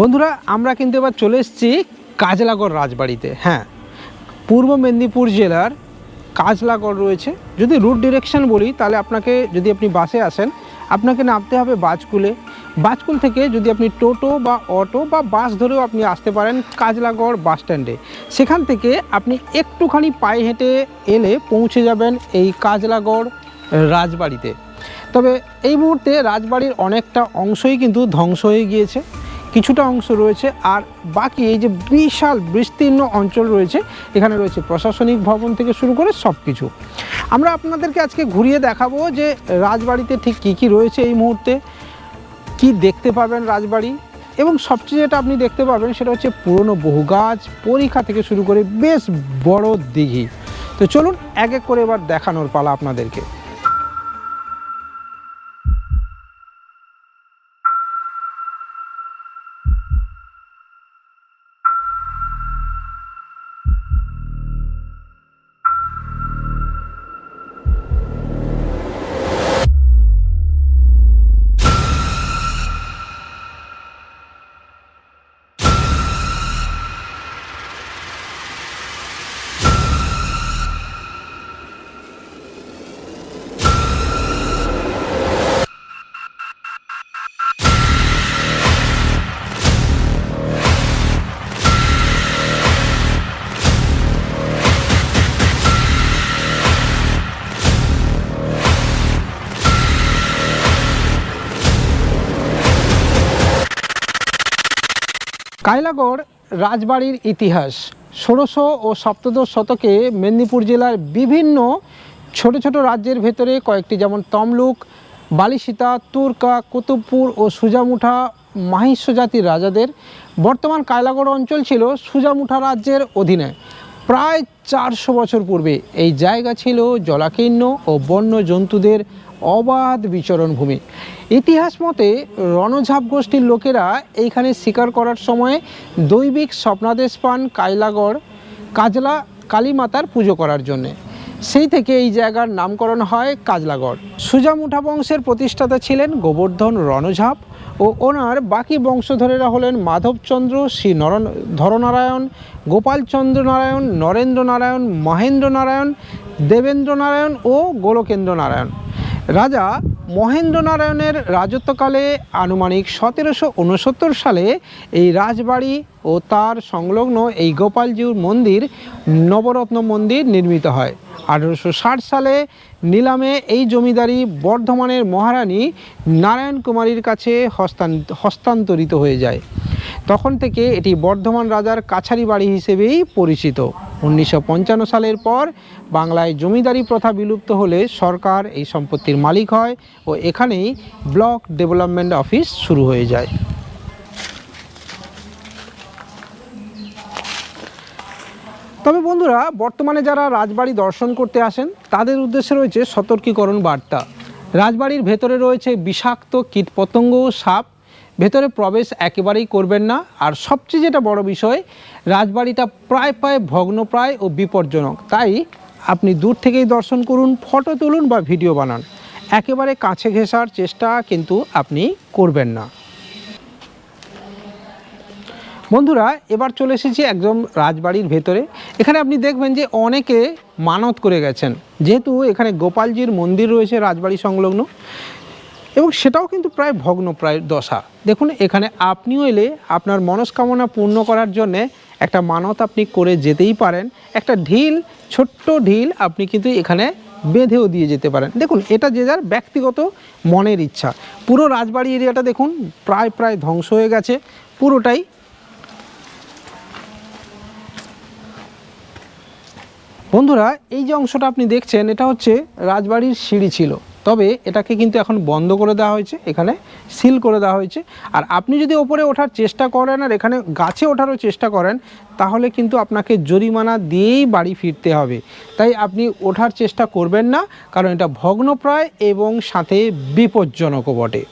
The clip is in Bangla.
বন্ধুরা, আমরা কিন্তু এবার চলে এসেছি কাজলাগড় রাজবাড়িতে। হ্যাঁ পূর্ব মেদিনীপুর জেলার কাজলাগড় রয়েছে। যদি রুট ডিরেকশন বলি, তাহলে আপনাকে যদি আপনি বাসে আসেন, আপনাকে নামতে হবে বাজকুলে। বাজকুল থেকে যদি আপনি টোটো বা অটো বা বাস ধরেও আপনি আসতে পারেন কাজলাগড় বাস স্ট্যান্ডে। সেখান থেকে আপনি একটুখানি পায়ে হেঁটে এলে পৌঁছে যাবেন এই কাজলাগড় রাজবাড়িতে। তবে এই মুহূর্তে রাজবাড়ির অনেকটা অংশই কিন্তু ধ্বংস হয়ে গিয়েছে। কিছুটা অংশ রয়েছে আর বাকি এই যে বিশাল বিস্তীর্ণ অঞ্চল রয়েছে, এখানে রয়েছে প্রশাসনিক ভবন থেকে শুরু করে সব কিছু আমরা আপনাদেরকে আজকে ঘুরিয়ে দেখাবো যে রাজবাড়িতে ঠিক কী কী রয়েছে এই মুহূর্তে, কি দেখতে পাবেন রাজবাড়ি এবং সবচেয়ে যেটা আপনি দেখতে পাবেন সেটা হচ্ছে পুরনো বহু গাছ, পরীক্ষা থেকে শুরু করে বেশ বড় দিঘি। তো চলুন এক এক করে এবার দেখানোর পালা আপনাদেরকে। কায়লাগড় রাজবাড়ির ইতিহাস। ষোড়শ ও সপ্তদশ শতকে মেদিনীপুর জেলার বিভিন্ন ছোট ছোট রাজ্যের ভেতরে কয়েকটি যেমন তমলুক বালিসীতা তুর্কা, কুতুবপুর ও সুজামুঠা মাহিষ্য জাতির রাজাদের বর্তমান কায়লাগড় অঞ্চল ছিল সুজামুঠা রাজ্যের অধীনে। প্রায় চারশো বছর পূর্বে এই জায়গা ছিল জলাকীর্ণ ও বন্য জন্তুদের অবাধ বিচরণ ভূমি। ইতিহাস মতে, রণঝাপ গোষ্ঠীর লোকেরা এইখানে শিকার করার সময় দৈবিক স্বপ্নাদেশ পান কায়লাগড় কাজলা, কালীমাতার পুজো করার জন্যে। সেই থেকে এই জায়গার নামকরণ হয় কাজলাগড়। সুজামুঠা বংশের প্রতিষ্ঠাতা ছিলেন গোবর্ধন রণঝাপ ও ওনার বাকি বংশধরেরা হলেন মাধবচন্দ্র শ্রী নর ধরনারায়ণ গোপালচন্দ্র নারায়ণ নরেন্দ্র নারায়ণ মহেন্দ্র নারায়ণ দেবেন্দ্র নারায়ণ ও গোলকেন্দ্র নারায়ণ রাজা মহেন্দ্র নারায়ণের রাজত্বকালে আনুমানিক সতেরোশো উনসত্তর সালে এই রাজবাড়ি ও তার সংলগ্ন এই গোপালজিউর মন্দির, নবরত্ন মন্দির নির্মিত হয়। আঠেরোশো ষাট সালে নিলামে এই জমিদারি বর্ধমানের মহারানী নারায়ণ কুমারীর কাছে হস্তান্তরিত হয়ে যায়। তখন থেকে এটি বর্ধমান রাজার কাছারি বাড়ি হিসেবেই পরিচিত। উনিশশো পঞ্চান্ন সালের পর বাংলায় জমিদারি প্রথা বিলুপ্ত হলে সরকার এই সম্পত্তির মালিক হয় ও এখানেই ব্লক ডেভেলপমেন্ট অফিস শুরু হয়ে যায়। তবে বন্ধুরা, বর্তমানে যারা রাজবাড়ি দর্শন করতে আসেন, তাদের উদ্দেশ্যে রয়েছে সতর্কীকরণ বার্তা। রাজবাড়ির ভেতরে রয়েছে বিষাক্ত কীটপতঙ্গ সাপ ভেতরে প্রবেশ একেবারেই করবেন না। আর সবচেয়ে যেটা বড় বিষয়, রাজবাড়িটা প্রায় প্রায় ভগ্নপ্রায় ও বিপজ্জনক। তাই আপনি দূর থেকেই দর্শন করুন, ফটো তুলুন বা ভিডিও বানান। একেবারে কাছে ঘেঁষার চেষ্টা কিন্তু আপনি করবেন না। বন্ধুরা, এবার চলে এসেছি একদম রাজবাড়ির ভেতরে। এখানে আপনি দেখবেন যে অনেকে মানত করে গেছেন। যেহেতু এখানে গোপালজির মন্দির রয়েছে রাজবাড়ি সংলগ্ন। এবং সেটাও কিন্তু প্রায় ভগ্ন, প্রায় দশা। দেখুন, এখানে আপনিও এলে আপনার মনস্কামনা পূর্ণ করার জন্যে একটা মানত আপনি করে যেতেই পারেন। একটা ঢিল, ছোট্ট ঢিল আপনি কিন্তু এখানে বেঁধেও দিয়ে যেতে পারেন। দেখুন, এটা যে যার ব্যক্তিগত মনের ইচ্ছা। পুরো রাজবাড়ি এরিয়াটা দেখুন, প্রায় প্রায় ধ্বংস হয়ে গেছে। পুরোটাই বন্ধুরা, এই যে অংশটা আপনি দেখছেন, এটা হচ্ছে রাজবাড়ির সিঁড়ি ছিল। তবে এটাকে কিন্তু এখন বন্ধ করে দেওয়া হয়েছে, এখানে সিল করে দেওয়া হয়েছে। আর আপনি যদি ওপরে ওঠার চেষ্টা করেন আর এখানে গাছে ওঠারও চেষ্টা করেন, তাহলে কিন্তু আপনাকে জরিমানা দিয়েই বাড়ি ফিরতে হবে। তাই আপনি ওঠার চেষ্টা করবেন না, কারণ এটা ভগ্নপ্রায় এবং সাথে বিপজ্জনকও বটে।